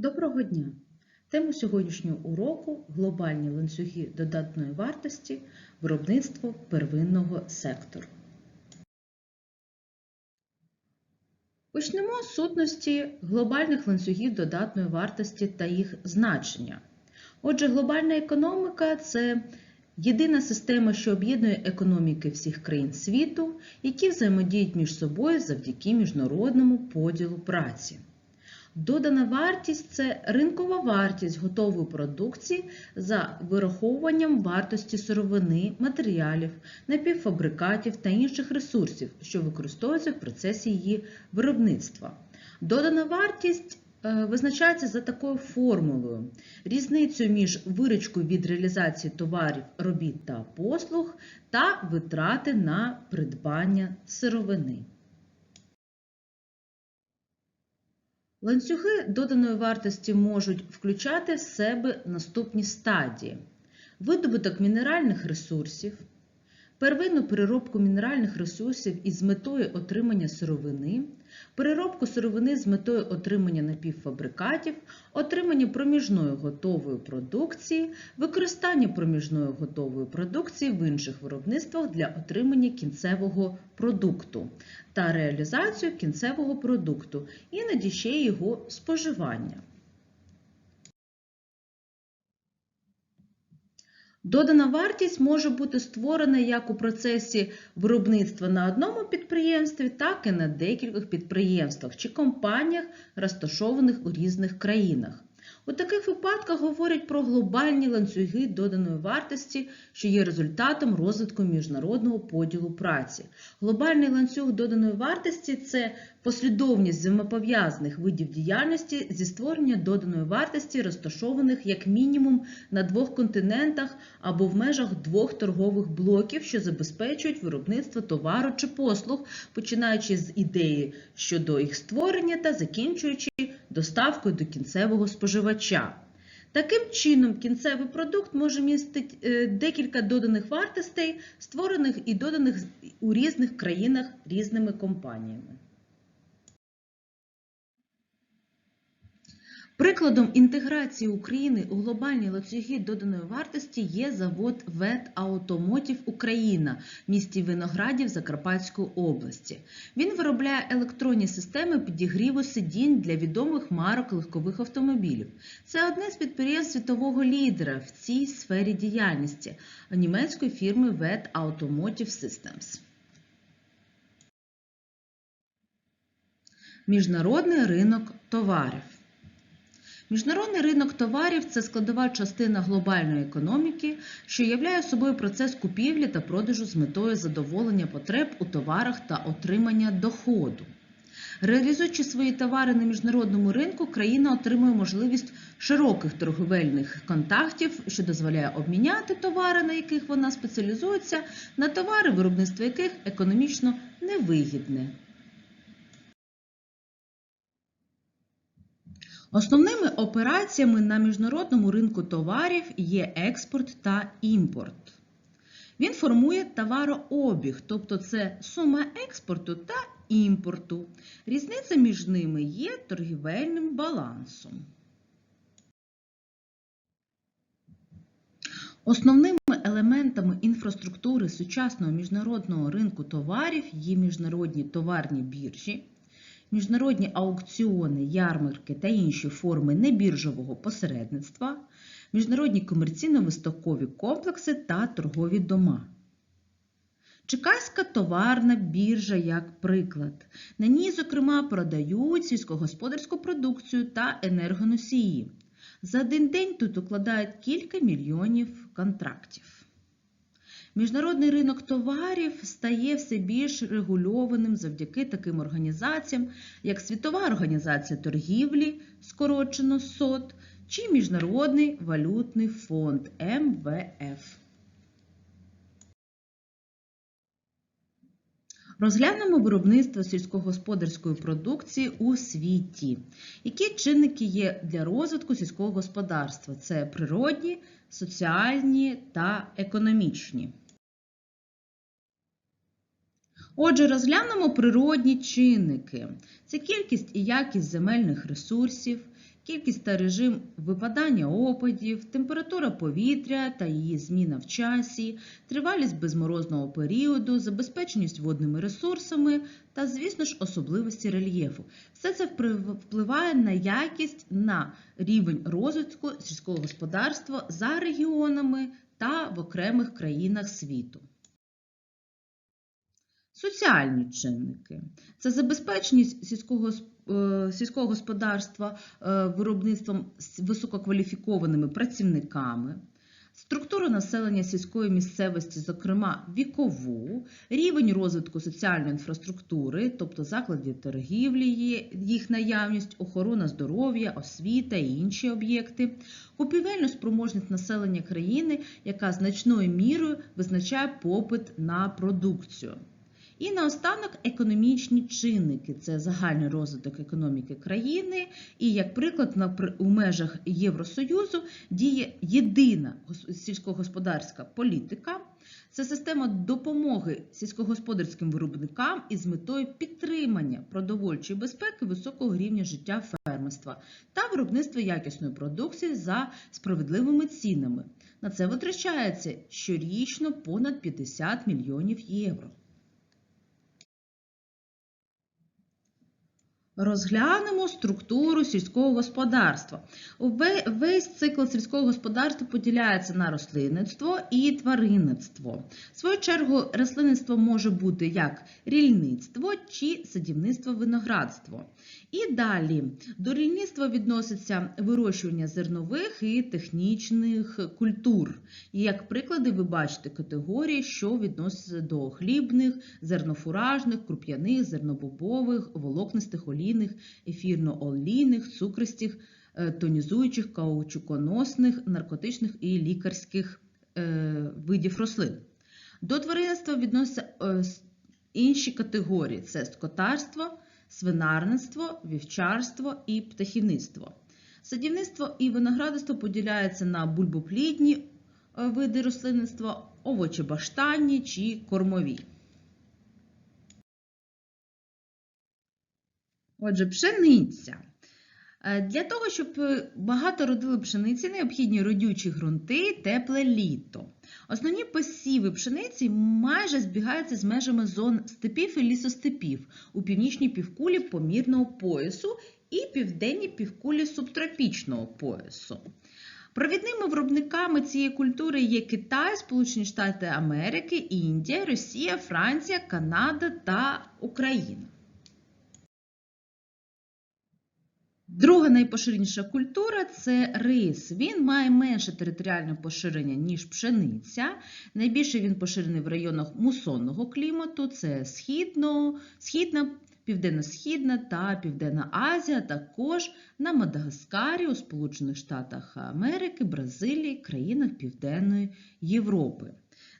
Доброго дня! Тема сьогоднішнього уроку глобальні ланцюги додатної вартості виробництво первинного сектору. Почнемо з сутності глобальних ланцюгів додатної вартості та їх значення. Отже, глобальна економіка це єдина система, що об'єднує економіки всіх країн світу, які взаємодіють між собою завдяки міжнародному поділу праці. Додана вартість це ринкова вартість готової продукції за вираховуванням вартості сировини, матеріалів, напівфабрикатів та інших ресурсів, що використовуються в процесі її виробництва. Додана вартість е, визначається за такою формулою: різницю між виручкою від реалізації товарів, робіт та послуг та витрати на придбання сировини. Ланцюги доданої вартості можуть включати в себе наступні стадії: видобуток мінеральних ресурсів, первинну переробку мінеральних ресурсів із метою отримання сировини, переробку сировини з метою отримання напівфабрикатів, отримання проміжної готової продукції, використання проміжної готової продукції в інших виробництвах для отримання кінцевого продукту та реалізацію кінцевого продукту, іноді ще його споживання. Додана вартість може бути створена як у процесі виробництва на одному підприємстві, так і на декількох підприємствах чи компаніях, розташованих у різних країнах. У таких випадках говорять про глобальні ланцюги доданої вартості, що є результатом розвитку міжнародного поділу праці. Глобальний ланцюг доданої вартості це послідовність взаємопов'язаних видів діяльності зі створення доданої вартості, розташованих як мінімум на двох континентах або в межах двох торгових блоків, що забезпечують виробництво товару чи послуг, починаючи з ідеї щодо їх створення та закінчуючи доставкою до кінцевого споживача. Таким чином, кінцевий продукт може містити декілька доданих вартостей, створених і доданих у різних країнах різними компаніями. Прикладом інтеграції України у глобальні ланцюги доданої вартості є завод ВЕТ Automotive Україна в місті Виноградів Закарпатської області. Він виробляє електронні системи підігріву сидінь для відомих марок легкових автомобілів. Це одне з підприємств світового лідера в цій сфері діяльності німецької фірми ВЕТ Automotive Systems. Міжнародний ринок товарів. Міжнародний ринок товарів це складова частина глобальної економіки, що являє собою процес купівлі та продажу з метою задоволення потреб у товарах та отримання доходу. Реалізуючи свої товари на міжнародному ринку, країна отримує можливість широких торговельних контактів, що дозволяє обміняти товари, на яких вона спеціалізується, на товари, виробництво яких економічно невигідне. Основними операціями на міжнародному ринку товарів є експорт та імпорт. Він формує товарообіг, тобто це сума експорту та імпорту. Різниця між ними є торгівельним балансом. Основними елементами інфраструктури сучасного міжнародного ринку товарів є міжнародні товарні біржі, міжнародні аукціони, ярмарки та інші форми небіржового посередництва, міжнародні комерційно-виставкові комплекси та торгові дома. Чекаська товарна біржа як приклад. На ній, зокрема, продають сільськогосподарську продукцію та енергоносії. За один день тут укладають кілька мільйонів контрактів. Міжнародний ринок товарів стає все більш регульованим завдяки таким організаціям, як Світова організація торгівлі, скорочено СОТ, чи Міжнародний валютний фонд МВФ. Розглянемо виробництво сільськогосподарської продукції у світі. Які чинники є для розвитку сільського господарства? Це природні, соціальні та економічні. Отже, розглянемо природні чинники. Це кількість і якість земельних ресурсів, кількість та режим випадання опадів, температура повітря та її зміна в часі, тривалість безморозного періоду, забезпеченість водними ресурсами та, звісно ж, особливості рельєфу. Все це впливає на якість, на рівень розвитку сільського господарства за регіонами та в окремих країнах світу. Соціальні чинники. Це забезпеченість сільського, е, сільського господарства е, виробництвом з висококваліфікованими працівниками, структуру населення сільської місцевості, зокрема вікову, рівень розвитку соціальної інфраструктури, тобто закладів торгівлі, їх наявність, охорона здоров'я, освіта і інші об'єкти, купівельну спроможність населення країни, яка значною мірою визначає попит на продукцію. І наостанок економічні чинники це загальний розвиток економіки країни. І, як приклад, у межах Євросоюзу діє єдина сільськогосподарська політика. Це система допомоги сільськогосподарським виробникам із метою підтримання продовольчої безпеки високого рівня життя фермерства та виробництва якісної продукції за справедливими цінами. На це витрачається щорічно понад 50 мільйонів євро. Розглянемо структуру сільського господарства. Весь цикл сільського господарства поділяється на рослинництво і тваринництво. В свою чергу, рослинництво може бути як рільництво чи садівництво виноградство. І далі до рільництва відноситься вирощування зернових і технічних культур. І як приклади, ви бачите категорії, що відносяться до хлібних, зернофуражних, круп'яних, зернобобових, волокнистих, олійних, ефірно-олійних, цукристих, е, тонізуючих, каучуконосних, наркотичних і лікарських е, видів рослин. До тваринництва відносяться е, інші категорії: це скотарство, свинарництво, вівчарство і птахівництво. Садівництво і виноградарство поділяються на бульбоплідні види рослинництва, овочебаштанні чи кормові. Отже, пшениця. Е, Для того, щоб е, багато родили пшениці, необхідні родючі ґрунти, тепле літо. Основні посіви пшениці майже збігаються з межами зон степів і лісостепів у північній півкулі помірного поясу і південній півкулі субтропічного поясу. Провідними виробниками цієї культури є Китай, Сполучені Штати Америки, Індія, Росія, Франція, Канада та Україна. Друга найпоширеніша культура це рис. Він має менше територіальне поширення, ніж пшениця. Найбільше він поширений в районах мусонного клімату: це східно, східна, південно-східна та Південна Азія, також на Мадагаскарі, у Сполучених Штатах Америки, Бразилії, країнах Південної Європи.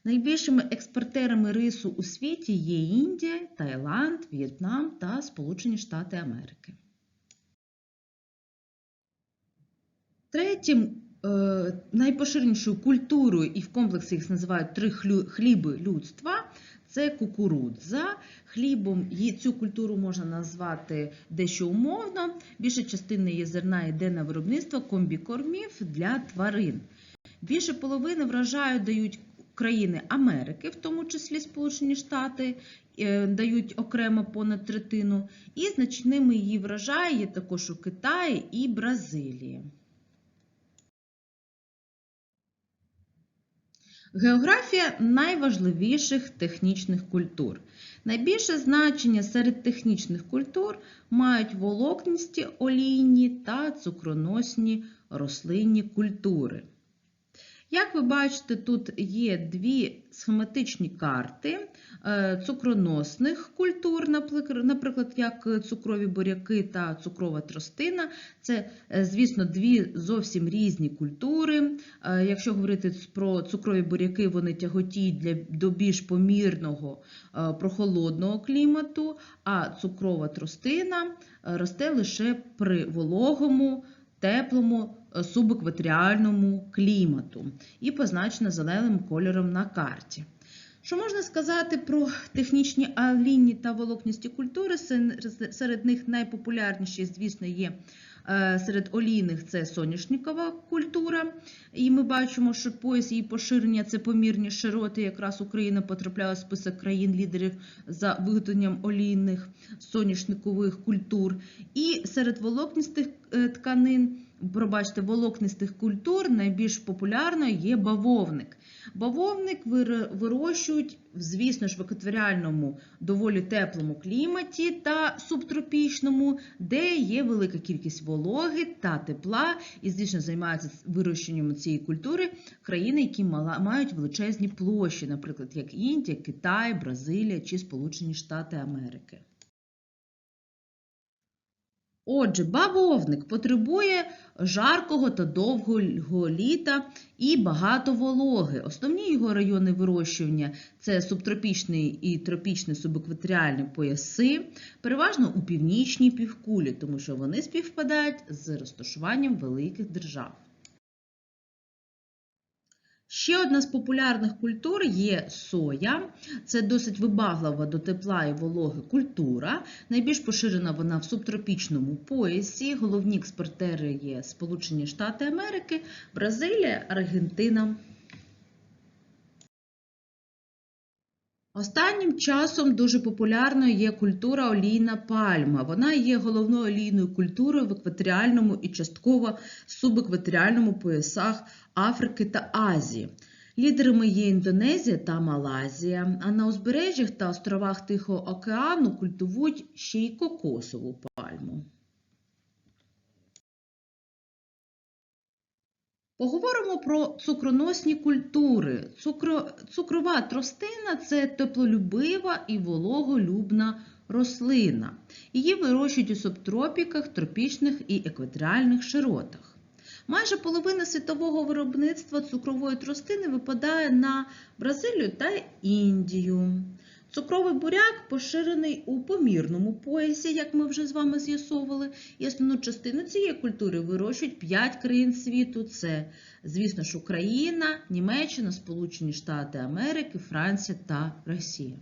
Найбільшими експортерами рису у світі є Індія, Таїланд, В'єтнам та Сполучені Штати Америки. Третім е, найпоширенішою культурою, і в комплексі їх називають три хліби людства, це кукурудза. Хлібом цю культуру можна назвати дещо умовно. Більша частина її зерна йде на виробництво комбікормів для тварин. Більше половини врожаю дають країни Америки, в тому числі Сполучені Штати, е, дають окремо понад третину. І значними її врожаї є також у Китаї і Бразилії. Географія найважливіших технічних культур. Найбільше значення серед технічних культур мають волокністі олійні та цукроносні рослинні культури. Як ви бачите, тут є дві схематичні карти е, цукроносних культур, наприклад, як цукрові буряки та цукрова тростина. Це, е, звісно, дві зовсім різні культури. Е, Якщо говорити про цукрові буряки, вони тяготіють для, до більш помірного прохолодного клімату, а цукрова тростина росте лише при вологому, теплому е, субекваторіальному клімату і позначена зеленим кольором на карті. Що можна сказати про технічні алінні та волокністі культури? Серед них найпопулярніші, звісно, є серед олійних це соняшникова культура. І ми бачимо, що пояс її поширення це помірні широти. Якраз Україна потрапляє у список країн-лідерів за виготовленням олійних соняшникових культур. І серед волокністих е, тканин, пробачте, волокнистих культур найбільш популярною є бавовник. Бавовник вирощують, звісно ж, в екваторіальному доволі теплому кліматі та субтропічному, де є велика кількість вологи та тепла, і, звісно, займаються вирощенням цієї культури країни, які мають величезні площі, наприклад, як Індія, Китай, Бразилія чи Сполучені Штати Америки. Отже, бавовник потребує жаркого та довгого літа і багато вологи. Основні його райони вирощування це субтропічний і тропічний субекваторіальні пояси, переважно у північній півкулі, тому що вони співпадають з розташуванням великих держав. Ще одна з популярних культур є соя. Це досить вибаглива до тепла і вологи культура. Найбільш поширена вона в субтропічному поясі. Головні експортери є Сполучені Штати Америки, Бразилія, Аргентина. Останнім часом дуже популярною є культура олійна пальма. Вона є головною олійною культурою в екваторіальному і частково субекваторіальному поясах Африки та Азії. Лідерами є Індонезія та Малайзія, а на узбережжях та островах Тихого океану культивують ще й кокосову пальму. Поговоримо про цукроносні культури. Цукро... Цукрова тростина це теплолюбива і вологолюбна рослина. Її вирощують у субтропіках, тропічних і екваторіальних широтах. Майже половина світового виробництва цукрової тростини випадає на Бразилію та Індію. Цукровий буряк поширений у помірному поясі, як ми вже з вами з'ясовували, і основну частину цієї культури вирощують 5 країн світу. Це, звісно ж, Україна, Німеччина, Сполучені Штати Америки, Франція та Росія.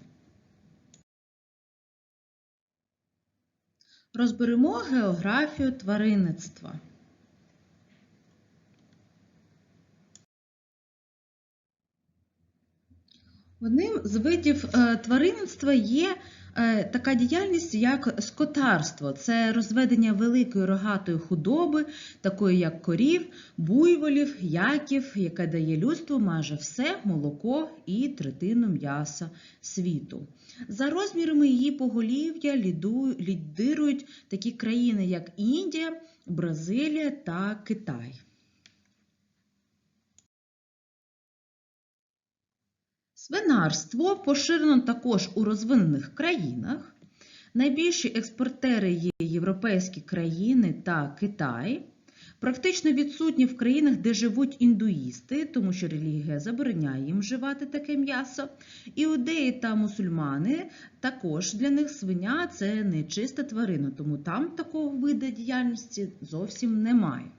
Розберемо географію тваринництва. Одним з видів е, тваринництва є е, така діяльність, як скотарство. Це розведення великої рогатої худоби, такої як корів, буйволів, яків, яке дає людству майже все молоко і третину м'яса світу. За розмірами її поголів'я лідирують такі країни, як Індія, Бразилія та Китай. Свинарство поширено також у розвинених країнах. Найбільші експортери є європейські країни та Китай. Практично відсутні в країнах, де живуть індуїсти, тому що релігія забороняє їм вживати таке м'ясо. Іудеї та мусульмани також для них свиня це не чиста тварина, тому там такого виду діяльності зовсім немає.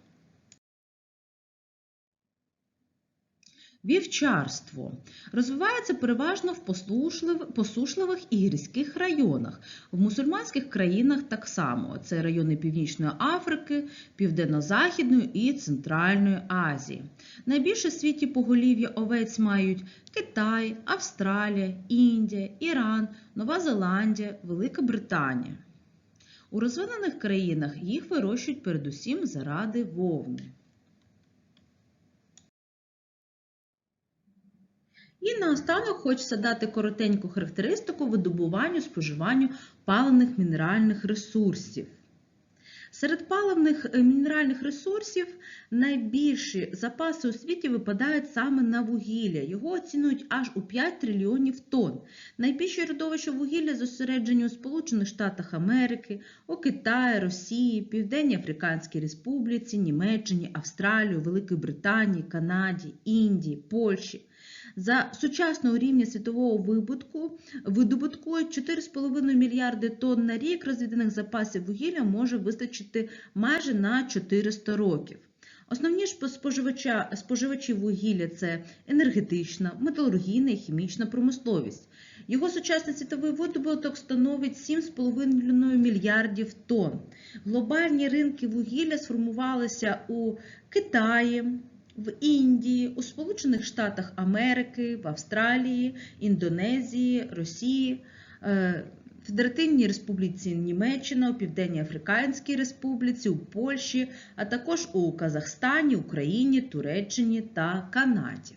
Вівчарство розвивається переважно в посушливих і гірських районах. В мусульманських країнах так само. Це райони Північної Африки, Південно-Західної і Центральної Азії. Найбільше в світі поголів'я овець мають Китай, Австралія, Індія, Іран, Нова Зеландія, Велика Британія. У розвинених країнах їх вирощують передусім заради вовни. І наостанок хочеться дати коротеньку характеристику видобуванню споживанню паливних мінеральних ресурсів. Серед паливних е, мінеральних ресурсів найбільші запаси у світі випадають саме на вугілля. Його оцінують аж у 5 трильйонів тонн. Найбільші родовища вугілля зосереджені у Сполучених Штатах Америки, у Китаї, Росії, Південній Африканській Республіці, Німеччині, Австралії, Великій Британії, Канаді, Індії, Польщі. За сучасного рівня світового вибутку видобутку 4,5 мільярди тонн на рік розвідданих запасів вугілля може вистачити майже на 400 років. Основні ж споживача, споживачі вугілля це енергетична, металургійна і хімічна промисловість. Його сучасний світовий видобуток становить 7,5 мільярдів тонн. Глобальні ринки вугілля сформувалися у Китаї, в Індії, у Сполучених Штатах Америки, в Австралії, Індонезії, Росії, е, Федеративній Республіці Німеччина, у Південній Африканській Республіці, у Польщі, а також у Казахстані, Україні, Туреччині та Канаді.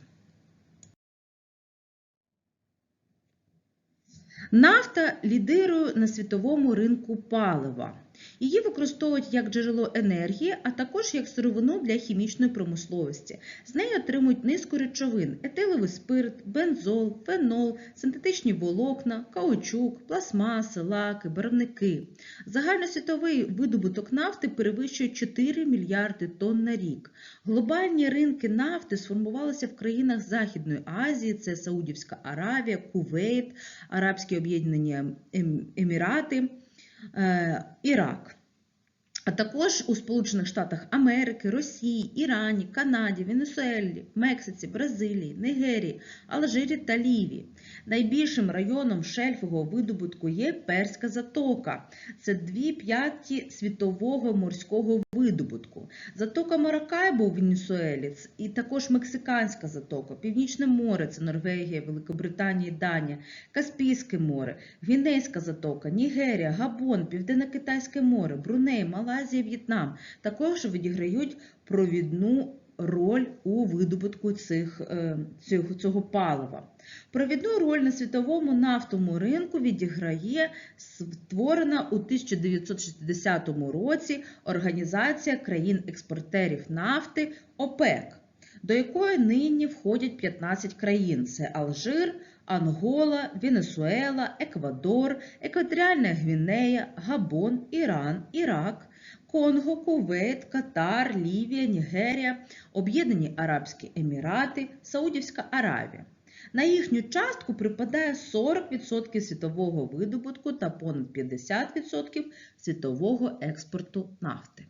Нафта лідирує на світовому ринку палива. Її використовують як джерело енергії, а також як сировину для хімічної промисловості. З неї отримують низку речовин: етиловий спирт, бензол, фенол, синтетичні волокна, каучук, пластмаси, лаки, барвники. Загальносвітовий видобуток нафти перевищує 4 мільярди тонн на рік. Глобальні ринки нафти сформувалися в країнах Західної Азії: це Саудівська Аравія, Кувейт, Арабські Об'єднані Ем- Емірати. Е, Ірак, а також у Сполучених Штатах Америки, Росії, Ірані, Канаді, Венесуелі, Мексиці, Бразилії, Нігерії, Алжирі та Лівії. Найбільшим районом шельфового видобутку є Перська затока. Це 2 п'яті світового морського видобутку. Затока Маракайбо у Венесуелі і також Мексиканська затока, Північне море це Норвегія, Великобританія, Данія, Каспійське море, Гвінейська затока, Нігерія, Габон, Південно-Китайське море, Бруней, Малайзія, В'єтнам також відіграють провідну роль у видобутку цих, е, цього, цього палива. Провідну роль на світовому нафтовому ринку відіграє створена у 1960 році Організація країн-експортерів нафти ОПЕК, до якої нині входять 15 країн: це Алжир, Ангола, Венесуела, Еквадор, Екваторіальна Гвінея, Габон, Іран, Ірак, Конго, Кувейт, Катар, Лівія, Нігерія, Об'єднані Арабські Емірати, Саудівська Аравія. На їхню частку припадає 40% світового видобутку та понад 50% світового експорту нафти.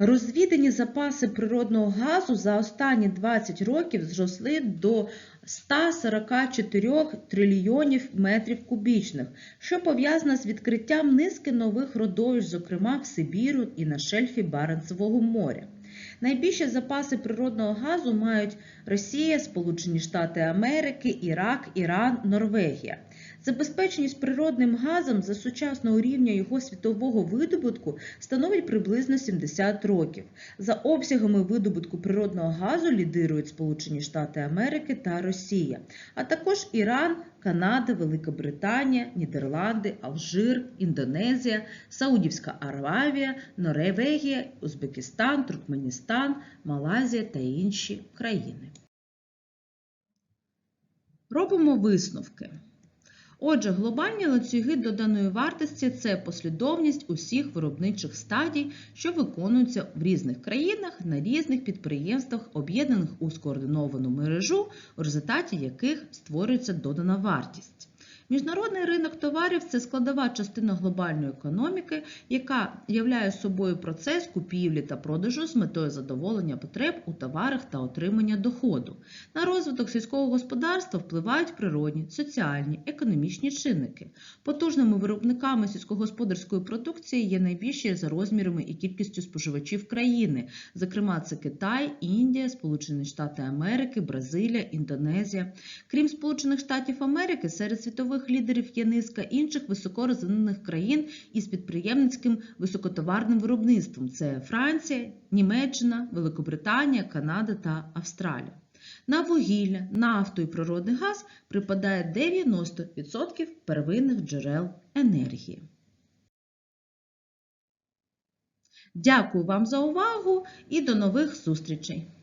Розвідані запаси природного газу за останні 20 років зросли до 144 трильйонів метрів кубічних, що пов'язано з відкриттям низки нових родовищ, зокрема в Сибіру і на шельфі Баренцевого моря. Найбільші запаси природного газу мають Росія, Сполучені Штати Америки, Ірак, Іран, Норвегія. Забезпеченість природним газом за сучасного рівня його світового видобутку становить приблизно 70 років. За обсягами видобутку природного газу лідирують Сполучені Штати Америки та Росія, а також Іран, Канада, Велика Британія, Нідерланди, Алжир, Індонезія, Саудівська Аравія, Норвегія, Узбекистан, Туркменістан, Малайзія та інші країни. Робимо висновки. Отже, глобальні ланцюги доданої вартості це послідовність усіх виробничих стадій, що виконуються в різних країнах на різних підприємствах, об'єднаних у скоординовану мережу, в результаті яких створюється додана вартість. Міжнародний ринок товарів це складова частина глобальної економіки, яка являє собою процес купівлі та продажу з метою задоволення потреб у товарах та отримання доходу. На розвиток сільського господарства впливають природні, соціальні, економічні чинники. Потужними виробниками сільськогосподарської продукції є найбільші за розмірами і кількістю споживачів країни, зокрема це Китай, Індія, Сполучені Штати Америки, Бразилія, Індонезія. Крім Сполучених Штатів Америки, серед світових лідерів є низка інших високорозвинених країн із підприємницьким високотоварним виробництвом: це Франція, Німеччина, Великобританія, Канада та Австралія. На вугілля, нафту і природний газ припадає 90% первинних джерел енергії. Дякую вам за увагу і до нових зустрічей!